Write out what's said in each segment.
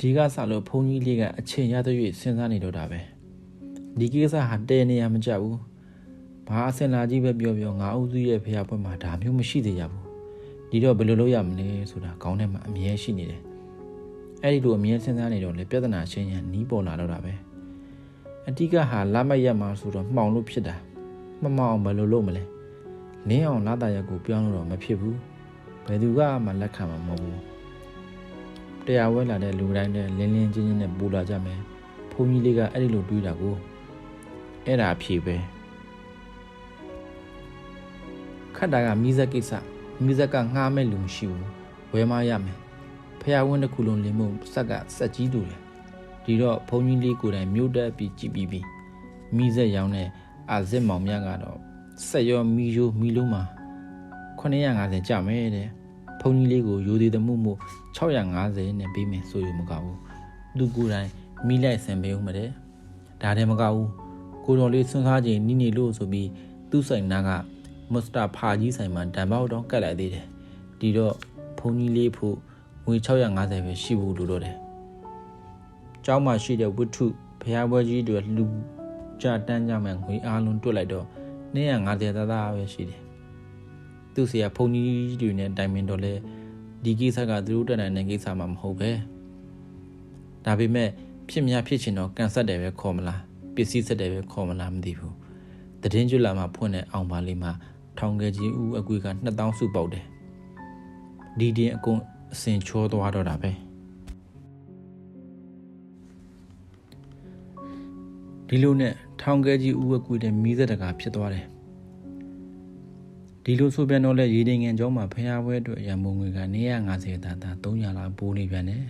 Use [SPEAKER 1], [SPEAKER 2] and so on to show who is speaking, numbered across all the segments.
[SPEAKER 1] ဒီကစလို့ဘုန်းကြီးလေးကအချိန်ရတဲ့၍စဉ်းစားနေတော့တာပဲဒီကိစ္စဟာတဲနေရမကြဘူးဘာအစင်လာကြီးပဲပြောပြောငါအုပ်စုရဲ့ဖျားပွဲမှာဒါမျိုးမရှိသေးကြဘူးဒီတော့ဘယ်လိုလုပ်ရမလဲဆိုတာခေါင်းထဲမှာအမြဲရှိနေတယ်အဲ့ဒီလိုအမြဲစဉ်းစားနေတော့လေပြဿနာချင်းရန်နီးပေါ်လာတော့တာပဲအတိကဟာလမရက်မှာဆိုတော့မှောင်လို့ဖြစ်တာမမောင်ဘယ်လိုလုပ်မလဲလင်းအောင်လာတာရက်ကိုပြောင်းလို့တော့မဖြစ်ဘူးဘယ်သူကမှလက်ခံမှာမဟုတ်ဘူး တရားဝဲလာတဲ့လူတိုင်းနဲ့လင်းလင်းချင်းချင်းနဲ့ပူလာကြမယ်ဘုန်းကြီးလေးကအဲ့ဒီလိုတွေးတာကိုအဲ့ဒါအဖြေပဲခတ်တာကမိဇက်ကိစ္စမိဇက်ကငှားမဲ့လူမရှိဘူးဝဲမရမယ်ဖះဝင်းတစ်ခုလုံးလင်းမှုစက်ကစက်ကြီးတူတယ်ဒီတော့ဘုန်းကြီးလေးကိုယ်တိုင်မြို့တက်ပြီးကြည်ပြီးပြီမိဇက်ရောင်းတဲ့အာဇစ်မောင်မြတ်ကတော့ဆက်ရောမီယိုမီလုံးမှာ950ကျမယ်တဲ့ ဘုန်းကြီးလေးကိုရိုသေးသမှုမှု650နဲ့ပေးမယ်ဆိုရမကဘူးသူကိုယ်တိုင်မိလိုက်ဆံပေးဦးမတဲ့ဒါတည်းမကဘူးကိုတော်လေးဆွန်းစားခြင်းနိနေလို့ဆိုပြီးသူ့ဆိုင်နာကမစ္စတာဖာကြီးဆိုင်မှာတံပေါက်တော့ကတ်လိုက်သေးတယ်ဒီတော့ဘုန်းကြီးလေးဖို့ငွေ650ပဲရှိဘူးလို့တော့တယ်ကျောင်းမှာရှိတဲ့ဝတ္ထုဖျားပွဲကြီးတွေလူကြတန်းကြမယ်ငွေအားလုံးတွက်လိုက်တော့250သားသားပဲရှိတယ် သူ့ဆရာဘုန်းကြီးတွေနဲ့တိုင်ပင်တော့လဲဒီကိစ္စကသူတို့တက်နိုင်တဲ့ကိစ္စမှမဟုတ်ပဲဒါပေမဲ့ဖြစ်များဖြစ်ချင်တော့ကန်ဆက်တယ်ပဲခေါ်မလားပစ္စည်းဆက်တယ်ပဲခေါ်မလားမသိဘူးတည်င်းကျွလာမှာဖွင့်တဲ့အောင်ပါလေးမှာထောင်ငယ်ကြီးဦးအကွေက2000စုပေါက်တယ်ဒီတင်အကုန်အစင်ချောသွားတော့တာပဲဒီလိုနဲ့ထောင်ငယ်ကြီးဦးအကွေတဲ့မီးစက်တကာဖြစ်သွားတယ် ဒီလိုဆိုပြန်တော့လေရေတင်ငန်ကျောင်းမှာဖျားပွဲအတွက်ရံမုံငွေကနေ150တာတာ300လောက်ပိုးနေပြန်တယ်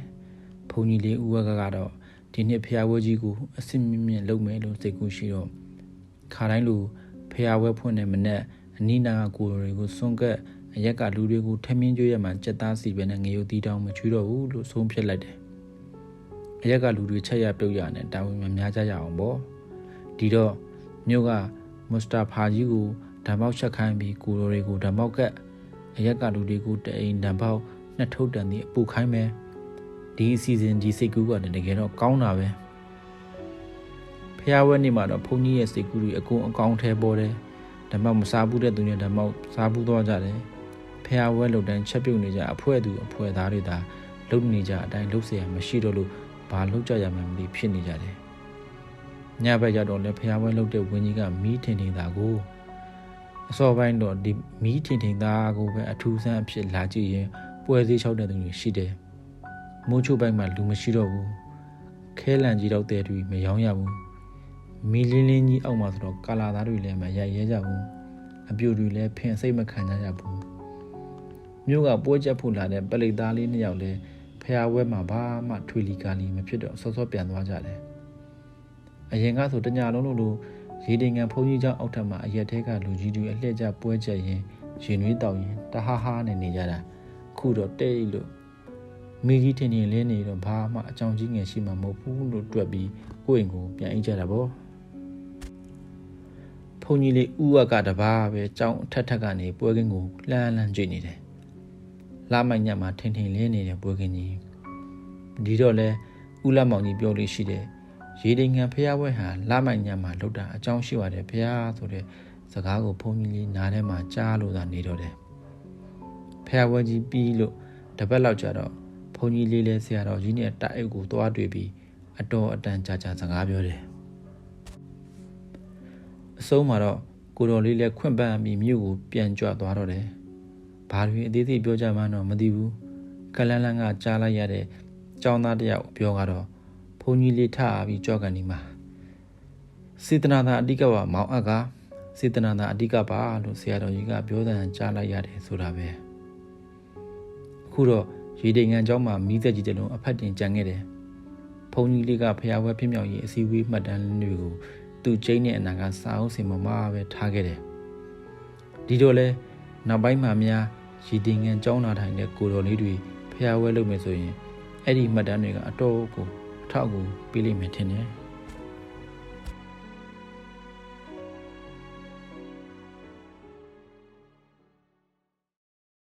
[SPEAKER 1] ဘုံကြီးလေးဦးဝကကတော့ဒီနှစ်ဖျားပွဲကြီးကိုအစစ်မြင့်မြင့်လုပ်မယ်လို့စိတ်ကူးရှိတော့ခါတိုင်းလိုဖျားပွဲဖွင့်တဲ့မနဲ့အနီးနာကကိုယ်တွေကိုစွန့်ကက်အရက်ကလူတွေကိုထမင်းကျွေးရမှစက်သားစီပဲနဲ့ငရုတ်တီးတောင်းမချွေးတော့ဘူးလို့ဆုံးဖြတ်လိုက်တယ်အရက်ကလူတွေချက်ရပြုတ်ရနဲ့တာဝန်မများကြရအောင်ပေါ့ဒီတော့မြို့ကမစ္စတာဖာကြီးကို ဓာတ်ပေါက်ချက်ခိုင်းပြီးကိုရိုတွေကိုဓာတ်ပေါက်ကအရက်ကလူတွေကိုတအိမ်ဓာတ်ပေါက်နှစ်ထုတ်တန်သည်အပူခိုင်းမယ်ဒီအစီအစဉ်ဒီစိတ်ကူးကတကယ်တော့ကောင်းတာပဲဖះဝဲနေမှာတော့ဘုန်းကြီးရဲ့စိတ်ကူးတွေအကုန်အကောင်းထဲပေါ်တယ်ဓမ္မမစားဘူးတဲ့သူတွေဓမ္မစားဘူးသွားကြတယ်ဖះဝဲလုတ်တိုင်းချက်ပြုတ်နေကြအဖွဲသူအဖွဲသားတွေဒါလုတ်နေကြအတိုင်းလုတ်เสียမရှိတော့လို့ဘာလုတ်ကြရမှန်းမသိဖြစ်နေကြတယ်ညဘက်ကျတော့လည်းဖះဝဲလုတ်တဲ့ဝင်းကြီးကမီးထင်နေတာကို အစောပိုင်းတော့ဒီမီးထင်ထင်သားကိုပဲအထူးဆန်းအဖြစ်လာကြည့်ရင်ပွဲစည်းချောက်တဲ့သူတွေရှိတယ်မိုးချိုးပိုင်းမှာလူမရှိတော့ဘူးခဲလန်ကြီးတော့တဲ့တွေမယောင်းရဘူးမီလင်းလင်းကြီးအောက်မှာဆိုတော့ကာလာသားတွေလည်းမရရဲကြဘူးအပြူတွေလည်းဖင်စိတ်မခံကြရဘူးမြို့ကပွဲချက်ဖို့လာတဲ့ပလိသားလေးနှစ်ယောက်လည်းဖះဝဲမှာဘာမှထွေလီကာလီမဖြစ်တော့စောစောပြန်သွားကြတယ်အရင်ကဆိုတညာလုံးလို့လို့ ရေတင်ကန်ဘုန်းကြီးကျောင်းအောက်ထပ်မှာအရက်ထဲကလူကြီးတွေအလှည့်ကျပွဲချက်ရင်ရင်နွေးတောက်ရင်တဟားဟားနဲ့နေကြတာခုတော့တဲ့လို့မိကြီးထင်ထင်လင်းနေတော့ဘာမှအကြောင်းကြီးငယ်ရှိမှမဟုတ်ဘူးလို့တွက်ပြီးကိုယ့်အိမ်ကိုပြန်အိတ်ကြတာပေါ့ဘုန်းကြီးလေးဥဝကတပါးပဲကြောင်းအထက်ထက်ကနေပွဲကင်းကိုလှမ်းလှမ်းကြည့်နေတယ်လာမိုက်ညမှာထင်ထင်လင်းနေတဲ့ပွဲကင်းကြီးဒီတော့လဲဥလမောင်ကြီးပြောလို့ရှိတယ် ရေဒိန်ငံဖះဘွဲဟာလာမိုက်ညက်မှာလောက်တာအကြောင်းရှိပါတယ်ဖះဆိုတဲ့စကားကိုဖုန်ကြီးလေးနားထဲမှာကြားလို့သာနေတော့တယ်ဖះဘွဲကြီးပြီးလို့တပတ်လောက်ကြာတော့ဘုန်းကြီးလေးလဲဆရာတော်ကြီးနဲ့တိုက်အိတ်ကိုသွားတွေ့ပြီးအတော်အတန်ကြာကြာစကားပြောတယ်အဆုံးမှာတော့ကိုတော်လေးလည်းခွင့်ပန်းပြီးမြို့ကိုပြန်ကြွသွားတော့တယ်ဘာတွေအသေးသေးပြောကြမှန်းတော့မသိဘူးကလန်းလန်းကကြားလိုက်ရတဲ့ကျောင်းသားတယောက်ပြောကတော့ဘုန်း ကြီးလေးထပြီးကြောက်ကန်ဒီမှာစေတနာသာအတိကပါမောင်အပ်ကစေတနာသာအတိကပါလို့ဆရာတော်ကြီးကပြောတဲ့ကြားလိုက်ရတယ်ဆိုတာပဲအခုတော့ရေတိမ်ငံကျောင်းမှာမီးသက်ကြီးတလုံးအဖက်တင်ကြံခဲ့တယ်။ဘုန်းကြီးလေးကဖျားဝဲပြမြောက်ရေးအစည်းအဝေးမှတ်တမ်းတွေကိုသူ့ကျင်းနဲ့အနာကစာအုပ်စင်ပေါ်မှာပဲထားခဲ့တယ်။ဒီတော့လဲနောက်ပိုင်းမှာများရေတိမ်ငံကျောင်းလာထိုင်တဲ့ကိုတော်လေးတွေဖျားဝဲလုပ်မယ်ဆိုရင်အဲ့ဒီမှတ်တမ်းတွေကအတော့ကိုအ ထောက်အကူပေးလိမ့်မယ်ထင်တယ်။